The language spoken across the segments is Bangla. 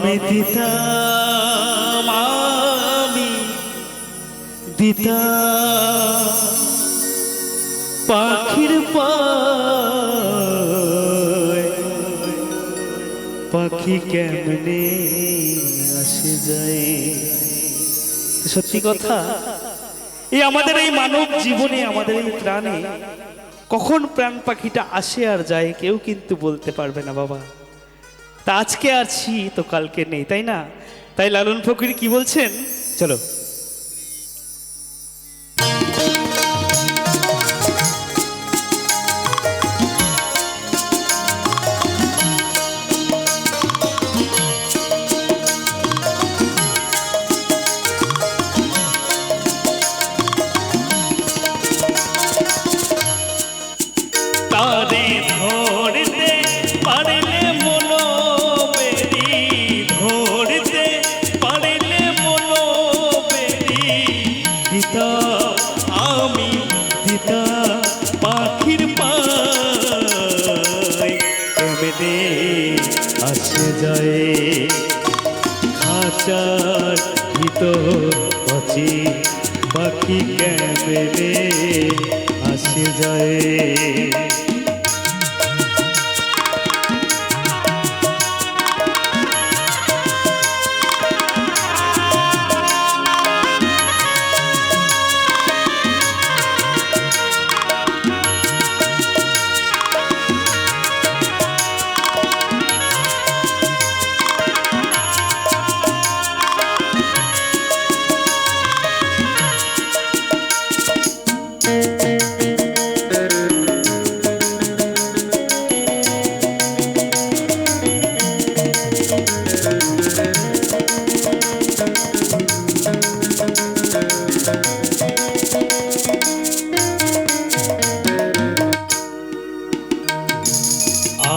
আমি দিতাম আমি দিতাম পাখির পাখি কেমনে আসে যায়? সত্যি কথা, এই আমাদের এই মানব জীবনে, আমাদের এই প্রাণে কখন প্রাণ পাখিটা আসে আর যায়, কেউ কিন্তু বলতে পারবে না, বাবা। তা আজকে আছি তো কালকে নেই তাই না? তাই লালন ফকির কি বলছেন? চলো। আসে যায়। খাঁচার ভিতর অচি পাখি কেমনে আসে যায়?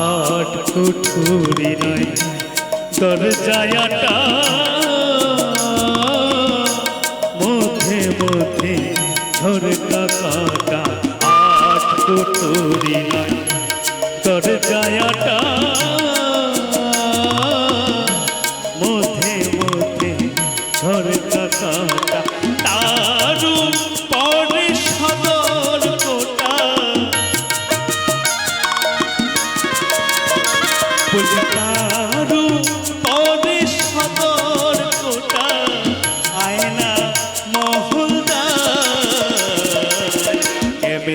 আট কুঠুরি নয় দরজায়াটা মধ্যে মধ্যে ঝরকা কাটা আট কুঠুরি নয়। দরজায়াটা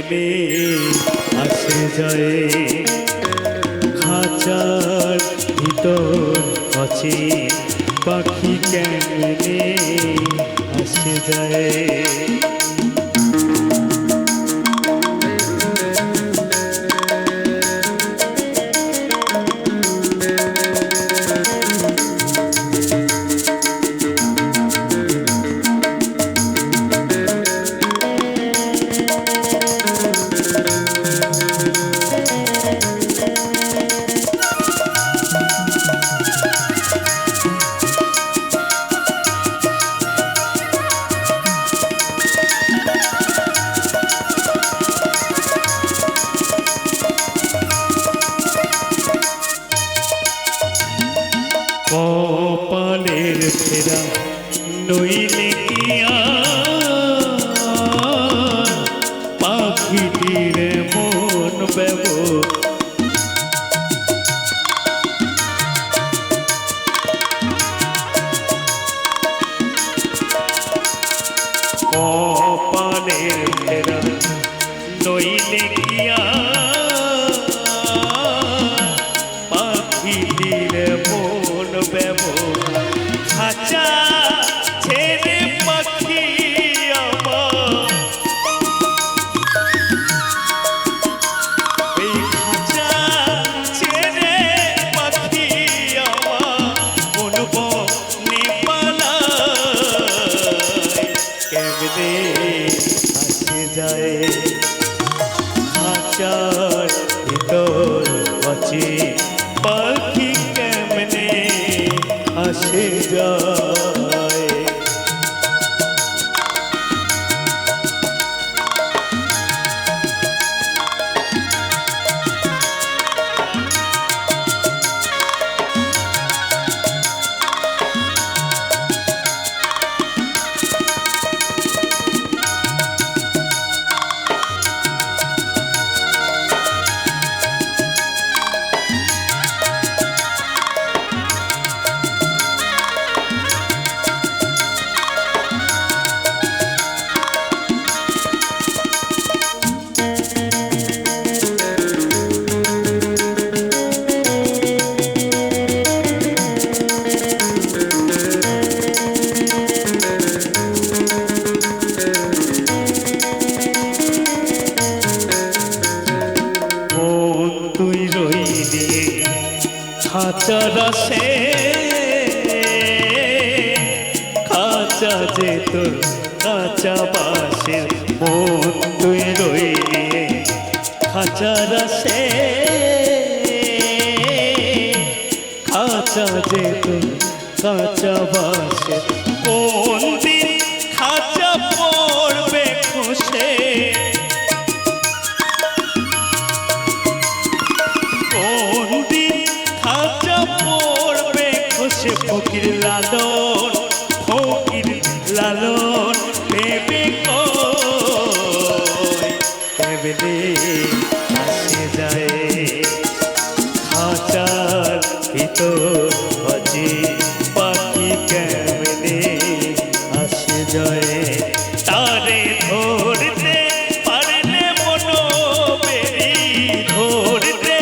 কেমনে আসে যায়। খাঁচার ভিতর আছে কপালের ফেরা নইলে কিয়া হাতে হাসে যায়। খাঁচা যে তোর কাঁচা বাসের মন তুই রইলি খাঁচার সে খাঁচা যে তোর কাঁচা বাসের কোন দিন, খাঁচা পড়বে খুশে। খাঁচা ফকির লালন খাঁচার ভিতর বাজে পাখি কেমনে আসে যায় তারে ধরতে পারলে মনো বেরি ধরতে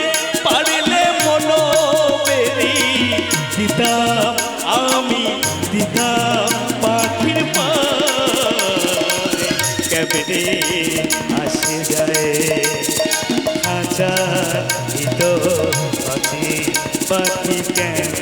পারলে মনো বেরি দিতাম আমি, দিতাম পাখির পায়। কেমনে আসে যায় খাঁচার ভিতর পাখি পাখি কেমনে